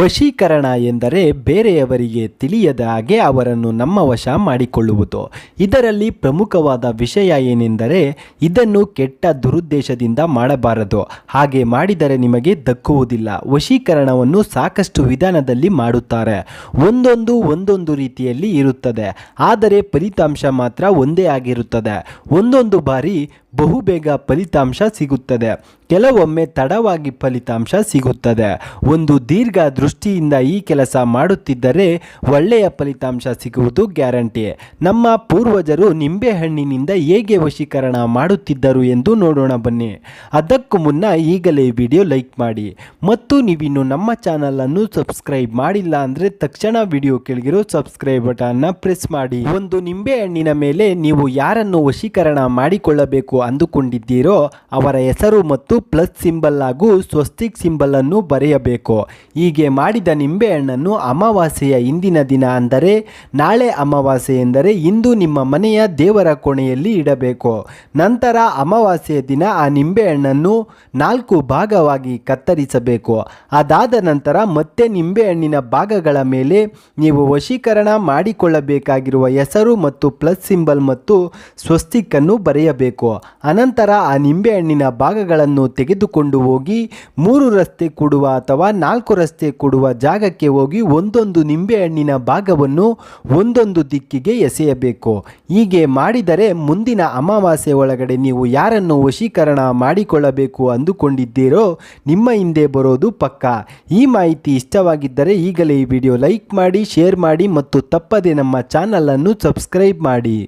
ವಶೀಕರಣ ಎಂದರೆ ಬೇರೆಯವರಿಗೆ ತಿಳಿಯದ ಹಾಗೆ ಅವರನ್ನು ನಮ್ಮ ವಶ ಮಾಡಿಕೊಳ್ಳುವುದು. ಇದರಲ್ಲಿ ಪ್ರಮುಖವಾದ ವಿಷಯ ಏನೆಂದರೆ ಇದನ್ನು ಕೆಟ್ಟ ದುರುದ್ದೇಶದಿಂದ ಮಾಡಬಾರದು. ಹಾಗೆ ಮಾಡಿದರೆ ನಿಮಗೆ ದಕ್ಕುವುದಿಲ್ಲ. ವಶೀಕರಣವನ್ನು ಸಾಕಷ್ಟು ವಿಧಾನದಲ್ಲಿ ಮಾಡುತ್ತಾರೆ. ಒಂದೊಂದು ಒಂದೊಂದು ರೀತಿಯಲ್ಲಿ ಇರುತ್ತದೆ. ಆದರೆ ಫಲಿತಾಂಶ ಮಾತ್ರ ಒಂದೇ ಆಗಿರುತ್ತದೆ. ಒಂದೊಂದು ಬಾರಿ ಬಹುಬೇಗ ಫಲಿತಾಂಶ ಸಿಗುತ್ತದೆ. ಕೆಲವೊಮ್ಮೆ ತಡವಾಗಿ ಫಲಿತಾಂಶ ಸಿಗುತ್ತದೆ. ಒಂದು ದೀರ್ಘ ದೃಷ್ಟಿಯಿಂದ ಈ ಕೆಲಸ ಮಾಡುತ್ತಿದ್ದರೆ ಒಳ್ಳೆಯ ಫಲಿತಾಂಶ ಸಿಗುವುದು ಗ್ಯಾರಂಟಿ. ನಮ್ಮ ಪೂರ್ವಜರು ನಿಂಬೆಹಣ್ಣಿನಿಂದ ಹೇಗೆ ವಶೀಕರಣ ಮಾಡುತ್ತಿದ್ದರು ಎಂದು ನೋಡೋಣ ಬನ್ನಿ. ಅದಕ್ಕೂ ಮುನ್ನ ಈಗಲೇ ವಿಡಿಯೋ ಲೈಕ್ ಮಾಡಿ. ಮತ್ತು ನೀವಿನ್ನು ನಮ್ಮ ಚಾನಲನ್ನು ಸಬ್ಸ್ಕ್ರೈಬ್ ಮಾಡಿಲ್ಲ ಅಂದರೆ ತಕ್ಷಣ ವಿಡಿಯೋ ಕೆಳಗಿರೋ ಸಬ್ಸ್ಕ್ರೈಬ್ ಬಟನ್ನ ಪ್ರೆಸ್ ಮಾಡಿ. ಒಂದು ನಿಂಬೆಹಣ್ಣಿನ ಮೇಲೆ ನೀವು ಯಾರನ್ನು ವಶೀಕರಣ ಮಾಡಿಕೊಳ್ಳಬೇಕು ಅಂದುಕೊಂಡಿದ್ದೀರೋ ಅವರ ಹೆಸರು ಮತ್ತು ಪ್ಲಸ್ ಸಿಂಬಲ್ ಹಾಗೂ ಸ್ವಸ್ತಿಕ್ ಸಿಂಬಲ್ ಅನ್ನು ಬರೆಯಬೇಕು. ಹೀಗೆ ಮಾಡಿದ ನಿಂಬೆಹಣ್ಣನ್ನು ಅಮಾವಾಸ್ಯೆಯ ಇಂದಿನ ದಿನ ಅಂದರೆ ನಾಳೆ ಅಮಾವಾಸ್ಯೆ ಎಂದರೆ ಇಂದು ನಿಮ್ಮ ಮನೆಯ ದೇವರ ಕೋಣೆಯಲ್ಲಿ ಇಡಬೇಕು. ನಂತರ ಅಮಾವಾಸ್ಯೆಯ ದಿನ ಆ ನಿಂಬೆಹಣ್ಣನ್ನು ನಾಲ್ಕು ಭಾಗವಾಗಿ ಕತ್ತರಿಸಬೇಕು. ಅದಾದ ನಂತರ ಮತ್ತೆ ನಿಂಬೆಹಣ್ಣಿನ ಭಾಗಗಳ ಮೇಲೆ ನೀವು ವಶೀಕರಣ ಮಾಡಿಕೊಳ್ಳಬೇಕಾಗಿರುವ ಹೆಸರು ಮತ್ತು ಪ್ಲಸ್ ಸಿಂಬಲ್ ಮತ್ತು ಸ್ವಸ್ತಿಕ್ಕನ್ನು ಬರೆಯಬೇಕು. ಅನಂತರ ಆ ನಿಂಬೆಹಣ್ಣಿನ ಭಾಗಗಳನ್ನು ತೆಗೆದುಕೊಂಡು ಹೋಗಿ ಮೂರು ರಸ್ತೆ ಕೊಡುವ ಅಥವಾ ನಾಲ್ಕು ರಸ್ತೆ ಕೊಡುವ ಜಾಗಕ್ಕೆ ಹೋಗಿ ಒಂದೊಂದು ನಿಂಬೆಹಣ್ಣಿನ ಭಾಗವನ್ನು ಒಂದೊಂದು ದಿಕ್ಕಿಗೆ ಎಸೆಯಬೇಕು. ಹೀಗೆ ಮಾಡಿದರೆ ಮುಂದಿನ ಅಮಾವಾಸ್ಯೆ ಒಳಗಡೆ ನೀವು ಯಾರನ್ನು ವಶೀಕರಣ ಮಾಡಿಕೊಳ್ಳಬೇಕು ಅಂದುಕೊಂಡಿದ್ದೀರೋ ನಿಮ್ಮ ಹಿಂದೆ ಬರೋದು ಪಕ್ಕ. ಈ ಮಾಹಿತಿ ಇಷ್ಟವಾಗಿದ್ದರೆ ಈಗಲೇ ಈ ವಿಡಿಯೋ ಲೈಕ್ ಮಾಡಿ, ಶೇರ್ ಮಾಡಿ ಮತ್ತು ತಪ್ಪದೆ ನಮ್ಮ ಚಾನಲನ್ನು ಸಬ್ಸ್ಕ್ರೈಬ್ ಮಾಡಿ.